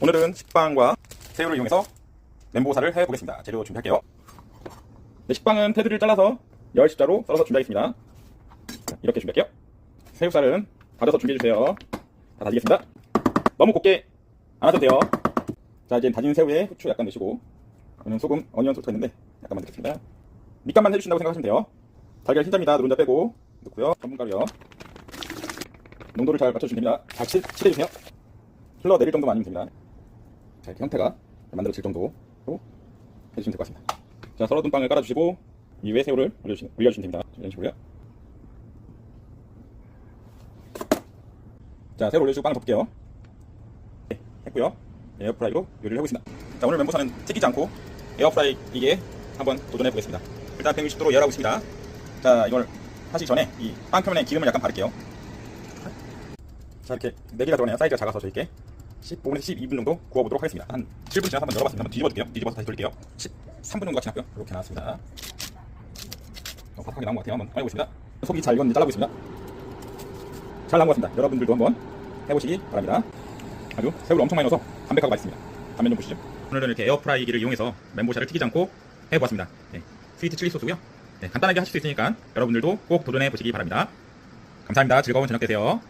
오늘은 식빵과 새우를 이용해서 멘보사를 해보겠습니다. 재료 준비할게요. 네, 식빵은 테두리를 잘라서 열 십자로 썰어서 준비하겠습니다. 자, 이렇게 준비할게요. 새우살은 다져서 준비해주세요. 자, 다지겠습니다. 너무 곱게 안 하셔도 돼요. 자, 이제 다진 새우에 후추 약간 넣으시고, 저는 소금, 어니언 소스가 있는데 약간만 넣겠습니다. 밑간만 해주신다고 생각하시면 돼요. 달걀 흰자입니다. 노른자 빼고 넣고요. 전분가루요. 농도를 잘 맞춰주시면 됩니다. 잘 칠, 칠해주세요. 흘러내릴 정도만 아니면 됩니다. 자, 이렇게 형태가 만들어질 정도로 해주시면 될 것 같습니다. 자, 썰어둔 빵을 깔아주시고, 이 위에 새우를 올려주시면, 됩니다. 이런 식으로요. 자, 새우 올려주시고 빵을 덮을게요. 네, 했고요. 에어프라이로 요리를 해보겠습니다. 자, 오늘 멘보사는 튀기지 않고 에어프라이기에 한번 도전해 보겠습니다. 일단 160도로 열하고 있습니다. 자, 이걸 하시기 전에 이 빵 표면에 기름을 약간 바를게요. 자, 이렇게 4개가 들어가네요. 사이즈가 작아서 저희께 15분에서 12분 정도 구워보도록 하겠습니다. 한 7분 지나서 한번 열어봤습니다. 한번 뒤집어 줄게요. 뒤집어서 다시 돌릴게요. 13분 정도가 지났고요. 이렇게 나왔습니다. 어, 바삭하게 나온 것 같아요. 한번 꺼내보겠습니다. 속이 잘 익었는지 잘라보겠습니다. 잘 나온 것 같습니다. 여러분들도 한번 해보시기 바랍니다. 아주 새우를 엄청 많이 넣어서 담백하고 맛있습니다. 단면 좀 보시죠. 오늘은 이렇게 에어프라이기를 이용해서 멘보샤를 튀기지 않고 해보았습니다. 네, 스위트 칠리 소스고요. 네, 간단하게 하실 수 있으니까 여러분들도 꼭 도전해 보시기 바랍니다. 감사합니다. 즐거운 저녁 되세요.